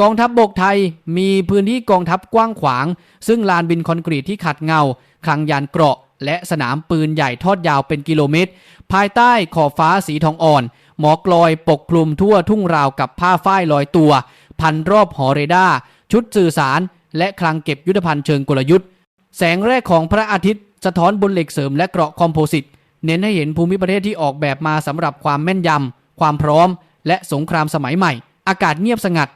กองทัพบบกไทยมีพื้นที่กองทัพกว้างขวาง ซึ่งลานบินคอนกรีตที่ขัดเงา คลังยานเกราะ และสนามปืนใหญ่ทอดยาวเป็นกิโลเมตร ภายใต้ขอบฟ้าสีทองอ่อน หมอกลอยปกคลุมทั่วทุ่งราวกับผ้าฝ้ายลอยตัว พันรอบหอเรดาร์ชุดสื่อสาร และคลังเก็บยุทธภัณฑ์เชิงกลยุทธ์ แสงแรกของพระอาทิตย์ สะท้อนบนเหล็กเสริมและเกราะคอมโพสิตเน้นให้เห็นภูมิประเทศที่ออกแบบมาสำหรับความแม่นยำความพร้อม และสงครามสมัยใหม่ อากาศเงียบสงัด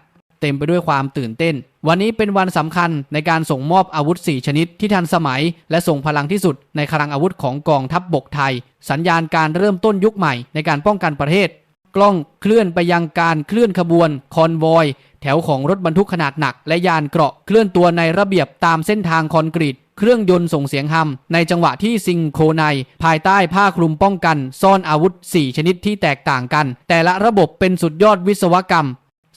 เต็มไปด้วยความตื่นเต้น วันนี้เป็นวันสำคัญในการส่งมอบอาวุธ 4 ชนิดที่ทันสมัย และส่งพลังที่สุดในคลังอาวุธของกองทัพบบกไทย สัญญาณการเริ่มต้นยุคใหม่ในการป้องกันประเทศ กล้องเคลื่อนไปยังการเคลื่อนขบวนคอนวอยแถวของรถบรรทุกขนาดหนัก และยานเกราะเคลื่อนตัวในระเบียบตามเส้นทางคอนกรีตเครื่องยนต์ส่งเสียงฮัมในจังหวะที่ซิงโครไนภายใต้ผ้าคลุมป้องกัน ซ่อนอาวุธ 4 ชนิดที่แตกต่างกัน แต่ละระบบเป็นสุดยอดวิศวกรรม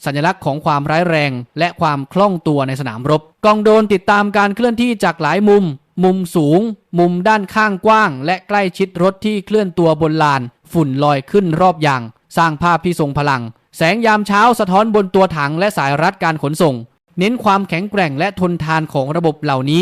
สัญลักษณ์ของความร้ายแรง และความคล่องตัวในสนามรบ กองโดนติดตามการเคลื่อนที่จากหลายมุม มุมสูง มุมด้านข้างกว้าง และใกล้ชิดรถที่เคลื่อนตัวบนลาน ฝุ่นลอยขึ้นรอบยาง สร้างภาพที่ทรงพลัง แสงยามเช้าสะท้อนบนตัวถังและสายรัดการขนส่ง เน้นความแข็งแกร่งและทนทานของระบบเหล่านี้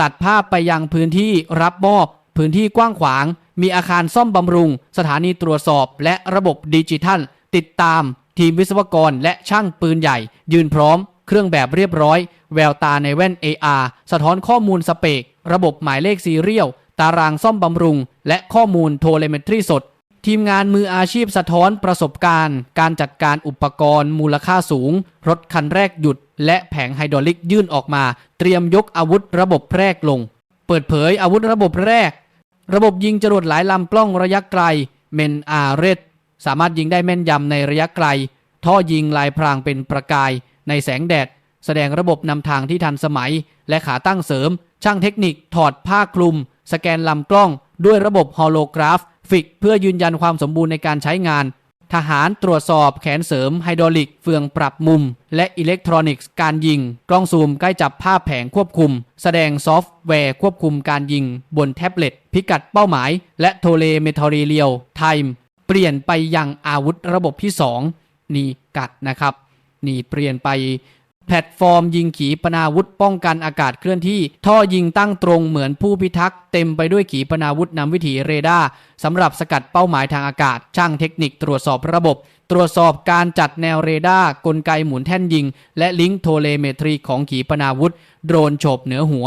ตัดภาพไปยังพื้นที่รับมอบ พื้นที่กว้างขวาง มีอาคารซ่อมบำรุง สถานีตรวจสอบ และระบบดิจิทัลติดตาม ทีมวิศวกรและช่างปืนใหญ่ ยืนพร้อม เครื่องแบบเรียบร้อย แววตาในแว่น AR สะท้อนข้อมูลสเปก ระบบหมายเลขซีเรียล ตารางซ่อมบำรุง และข้อมูลโทรเลเมตรีสด ทีมงานมืออาชีพสะท้อนประสบการณ์ การจัดการอุปกรณ์ มูลค่าสูง รถคันแรกหยุด และแผงไฮดรอลิกยื่นออกมา เตรียมยกอาวุธระบบแรกลง เปิดเผยอาวุธระบบแรก ระบบยิงจรวดหลายลำกล้องระยะไกลเมนอาเรต สามารถยิงได้แม่นยำในระยะไกล ท่อยิงลายพรางเป็นประกายในแสงแดด แสดงระบบนำทางที่ทันสมัย และขาตั้งเสริม ช่างเทคนิคถอดผ้าคลุม สแกนลำกล้อง ด้วยระบบฮอลโลกราฟฟิก เพื่อยืนยันความสมบูรณ์ในการใช้งาน ทหารตรวจสอบแขนเสริมไฮดรอลิก เฟืองปรับมุม และอิเล็กทรอนิกส์การยิง กล้องซูมใกล้จับภาพแผงควบคุม แสดงซอฟต์แวร์ควบคุมการยิง บนแท็บเล็ต พิกัดเป้าหมาย และโทเลเมทอรีเรียลไทม์ เปลี่ยนไปยังอาวุธระบบที่ 2 นี่กัดนะครับ นี่เปลี่ยนไปแพลตฟอร์มยิงขีปนาวุธป้องกันอากาศเคลื่อนที่ ท่อยิงตั้งตรงเหมือนผู้พิทักษ์เต็มไปด้วยขีปนาวุธนำวิถีเรดาร์สำหรับสกัดเป้าหมายทางอากาศ ช่างเทคนิคตรวจสอบระบบ ตรวจสอบการจัดแนวเรดาร์กลไกหมุนแท่นยิง และลิงก์โทเลเมตรีของขีปนาวุธ โดรนโฉบเหนือหัว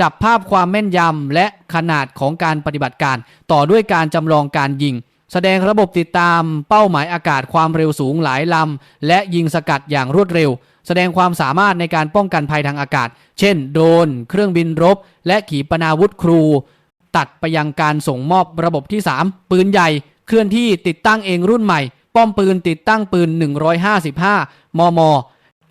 จับภาพความแม่นยำและขนาดของการปฏิบัติการ ต่อด้วยการจำลองการยิง แสดงระบบติดตามเป้าหมายอากาศความเร็วสูงหลายลำ และยิงสกัดอย่างรวดเร็ว แสดงความสามารถในการป้องกันภัยทางอากาศ เช่น โดน เครื่องบินรบ และขีปนาวุธครู ตัดไปยังการส่งมอบระบบที่ 3 ปืนใหญ่ เคลื่อนที่ติดตั้งเองรุ่นใหม่ ป้อมปืนติดตั้งปืน 155 มม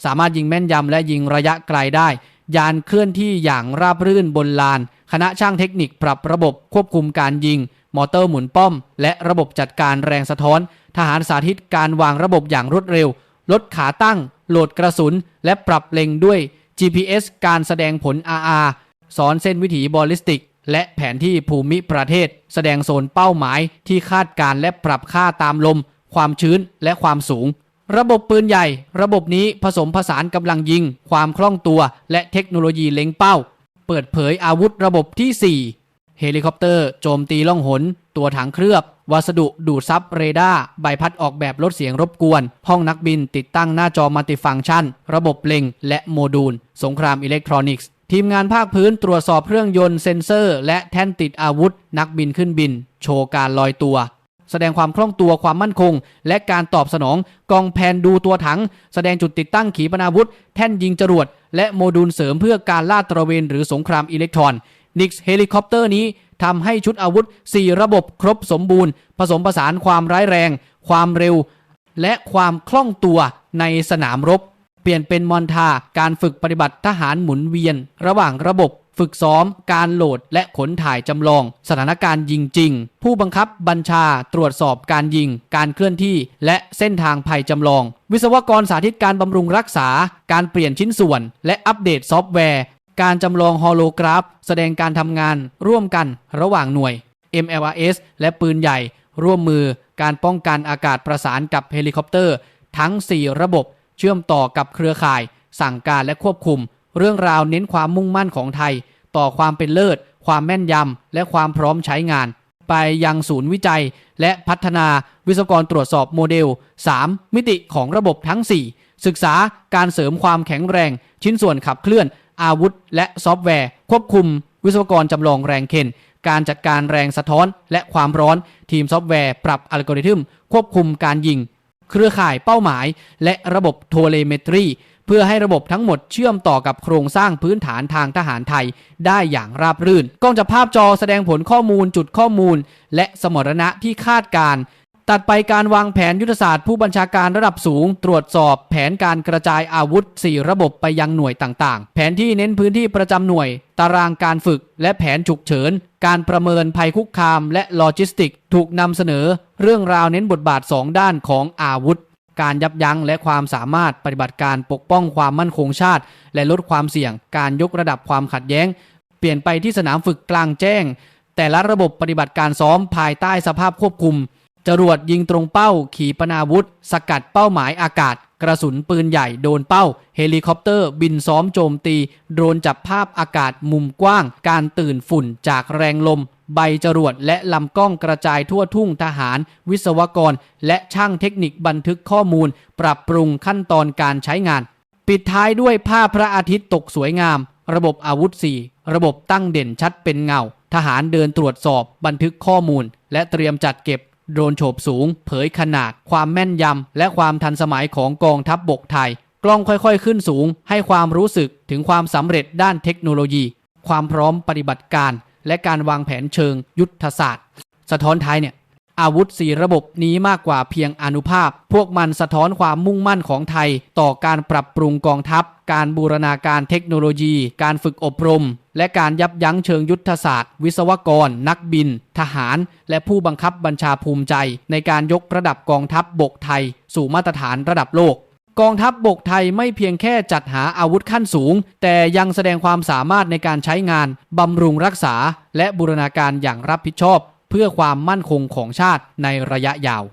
สามารถยิงแม่นยำและยิงระยะไกลได้ ยานเคลื่อนที่อย่างราบรื่นบนลาน คณะช่างเทคนิคปรับระบบควบคุมการยิง มอเตอร์หมุนป้อม และระบบจัดการแรงสะท้อน ทหารสาธิตการวางระบบอย่างรวดเร็ว ลดขาตั้ง โหลดกระสุน และปรับเล็งด้วย GPS การแสดงผล RR สอนเส้นวิถีบอลลิสติก และแผนที่ภูมิประเทศ แสดงโซนเป้าหมายที่คาดการและปรับค่าตามลม ความชื้นและความสูง ระบบปืนใหญ่ ระบบนี้ผสมผสานกำลังยิง ความคล่องตัว และเทคโนโลยีเล็งเป้า เปิดเผยอาวุธระบบที่ 4 เฮลิคอปเตอร์ โจมตีล่องหน ตัวถังเคลือบ วัสดุดูดซับเรดาร์ใบพัดออกแบบลดเสียงรบกวน ห้องนักบินติดตั้งหน้าจอมัลติฟังก์ชัน ระบบเล็ง และโมดูล สงครามอิเล็กทรอนิกส์ ทีมงานภาคพื้นตรวจสอบเครื่องยนต์เซ็นเซอร์ และแท่นติดอาวุธ นักบินขึ้นบิน โชว์การลอยตัว แสดงความคล่องตัวความมั่นคง และการตอบสนองกองแผนดูตัวถัง แสดงจุดติดตั้งขีปนาวุธ แท่นยิงจรวด และโมดูลเสริมเพื่อการลาดตระเวนหรือสงครามอิเล็กทรอนนิกส์เฮลิคอปเตอร์นี้ทำให้ชุดอาวุธ 4 ระบบครบสมบูรณ์ ผสมผสานความร้ายแรง ความเร็ว และความคล่องตัวในสนามรบ เปลี่ยนเป็นมอนทาการฝึกปฏิบัติทหารหมุนเวียน ระหว่างระบบ ฝึกซ้อม การโหลดและขนถ่ายจำลอง สถานการณ์ยิงจริง ผู้บังคับบัญชาตรวจสอบการยิง การเคลื่อนที่ และเส้นทางภัยจำลอง วิศวกรสาธิตการบำรุงรักษา การเปลี่ยนชิ้นส่วน และอัปเดตซอฟต์แวร์ การจำลองฮอลโลกราฟ แสดงการทำงานร่วมกันระหว่างหน่วย MLRS และปืนใหญ่ ร่วมมือการป้องกันอากาศประสานกับเฮลิคอปเตอร์ ทั้ง 4 ระบบเชื่อมต่อกับเครือข่าย สั่งการและควบคุม เรื่องราวเน้นความมุ่งมั่นของไทย ต่อความเป็นเลิศ ความแม่นยำ และความพร้อมใช้งาน ไปยังศูนย์วิจัย และพัฒนาวิศวกรตรวจสอบโมเดล 3 มิติของระบบทั้ง 4 ศึกษาการเสริมความแข็งแรง ชิ้นส่วนขับเคลื่อน อาวุธ และซอฟต์แวร์ ควบคุม วิศวกรจำลองแรงเข็นการจัดการแรงสะท้อนและความร้อน ทีมซอฟต์แวร์ปรับอัลกอริทึม ควบคุมการยิง เครือข่ายเป้าหมาย และระบบโทเลเมตรี เพื่อให้ระบบทั้งหมดเชื่อมต่อกับโครงสร้างพื้นฐานทางทหารไทยได้อย่างราบรื่น กล้องจับภาพจอแสดงผลข้อมูลจุดข้อมูล และสมรณะที่คาดการณ์ตัดไปการวางแผนยุทธศาสตร์ผู้บัญชาการระดับสูง ตรวจสอบแผนการกระจายอาวุธ 4 ระบบไปยังหน่วยต่างๆ แผนที่เน้นพื้นที่ประจำหน่วย ตารางการฝึก และแผนฉุกเฉิน การประเมินภัยคุกคาม และโลจิสติก ถูกนำเสนอ เรื่องราวเน้นบทบาท 2 ด้านของอาวุธ การยับยั้งและความสามารถปฏิบัติการปกป้องความมั่นคงชาติ และลดความเสี่ยง การยกระดับความขัดแย้ง เปลี่ยนไปที่สนามฝึกกลางแจ้ง แต่ละระบบปฏิบัติการซ้อมภายใต้สภาพควบคุม จรวดยิงตรงเป้า ขีปนาวุธ สกัดเป้าหมายอากาศ กระสุนปืนใหญ่โดนเป้า เฮลิคอปเตอร์ บินซ้อมโจมตี โดรนจับภาพอากาศมุมกว้าง การตื่นฝุ่นจากแรงลม ใบจรวดและลำกล้องกระจายทั่วทุ่งทหาร วิศวกร และช่างเทคนิคบันทึกข้อมูล ปรับปรุงขั้นตอนการใช้งาน ปิดท้ายด้วยภาพพระอาทิตย์ตกสวยงาม ระบบอาวุธ 4 ระบบตั้งเด่นชัดเป็นเงา ทหารเดินตรวจสอบบันทึกข้อมูล และเตรียมจัดเก็บ โดรนโฉบสูง เผยขนาด ความแม่นยำ และความทันสมัยของกองทัพบบกไทย กล้องค่อยๆ ขึ้นสูง ให้ความรู้สึกถึงความสำเร็จด้านเทคโนโลยี ความพร้อมปฏิบัติการ และการวางแผนเชิงยุทธศาสตร์ สะท้อนไทยเนี่ยอาวุธสีระบบนี้มากกว่าเพียงอนุภาพ พวกมันสะท้อนความมุ่งมั่นของไทย ต่อการปรับปรุงกองทัพ การบูรณาการเทคโนโลยี การฝึกอบรม และการยับยั้งเชิงยุทธศาสตร์ วิศวกร นักบิน ทหาร และผู้บังคับบัญชาภูมิใจ ในการยกระดับกองทัพบบกไทย สู่มาตรฐานระดับโลก กองทัพบบกไทยไม่เพียงแค่จัดหาอาวุธขั้นสูง แต่ยังแสดงความสามารถในการใช้งานบำรุงรักษา และบูรณาการอย่างรับผิดชอบ เพื่อความมั่นคงของชาติในระยะยาว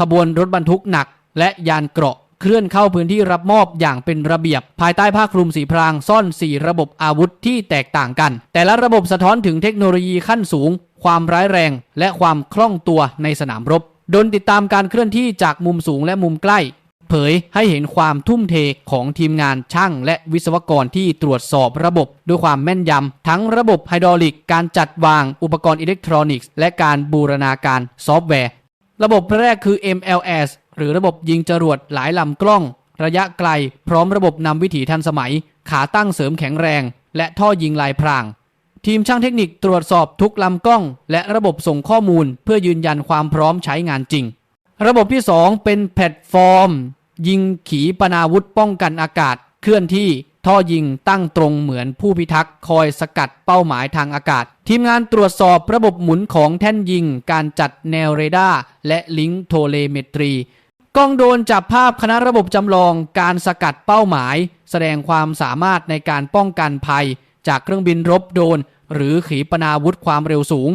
ขบวนรถบรรทุกหนัก และยานเกราะ เคลื่อนเข้าพื้นที่รับมอบอย่างเป็นระเบียบ ภายใต้ผ้าคลุมสีพรางซ่อน 4 ระบบอาวุธที่แตกต่างกัน แต่ละระบบสะท้อนถึงเทคโนโลยีขั้นสูง ความร้ายแรง และความคล่องตัวในสนามรบโดนติดตามการเคลื่อนที่จากมุมสูงและมุมใกล้ เผยให้เห็นความทุ่มเทของทีมงานช่าง และวิศวกรที่ตรวจสอบระบบ ด้วยความแม่นยำ ทั้งระบบไฮดรอลิก การจัดวางอุปกรณ์อิเล็กทรอนิกส์ และการบูรณาการซอฟต์แวร์ ระบบแรกคือ MLS หรือระบบยิงจรวดหลายลำกล้อง ระยะไกล พร้อมระบบนำวิถีทันสมัย ขาตั้งเสริมแข็งแรง และท่อยิงลายพราง ทีมช่างเทคนิคตรวจสอบทุกลำกล้อง และระบบส่งข้อมูล เพื่อยืนยันความพร้อมใช้งานจริง ระบบที่ 2 เป็นแพลตฟอร์ม ยิงขีปนาวุธป้องกันอากาศ เคลื่อนที่ท่อยิงตั้งตรงเหมือนผู้พิทักษ์คอยสกัดเป้าหมายทางอากาศ ทีมงานตรวจสอบระบบหมุนของแท่นยิง การจัดแนวเรดาร์และลิงก์โทเลเมตรี กล้องโดนจับภาพคณะระบบจำลองการสกัดเป้าหมาย แสดงความสามารถในการป้องกันภัย จากเครื่องบินรบโดน หรือขีปนาวุธความเร็วสูง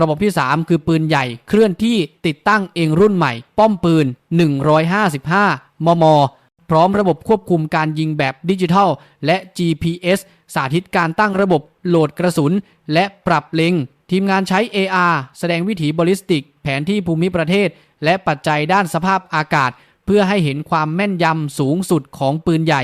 ระบบที่ 3 คือปืนใหญ่เคลื่อนที่ติดตั้งเองรุ่นใหม่ ป้อมปืน 155 มม พร้อมระบบควบคุมการยิงแบบดิจิทัล และ GPS สาธิตการตั้งระบบโหลดกระสุน และปรับเล็ง ทีมงานใช้ AR แสดงวิถีบอลิสติก แผนที่ภูมิประเทศ และปัจจัยด้านสภาพอากาศ เพื่อให้เห็นความแม่นยำสูงสุดของปืนใหญ่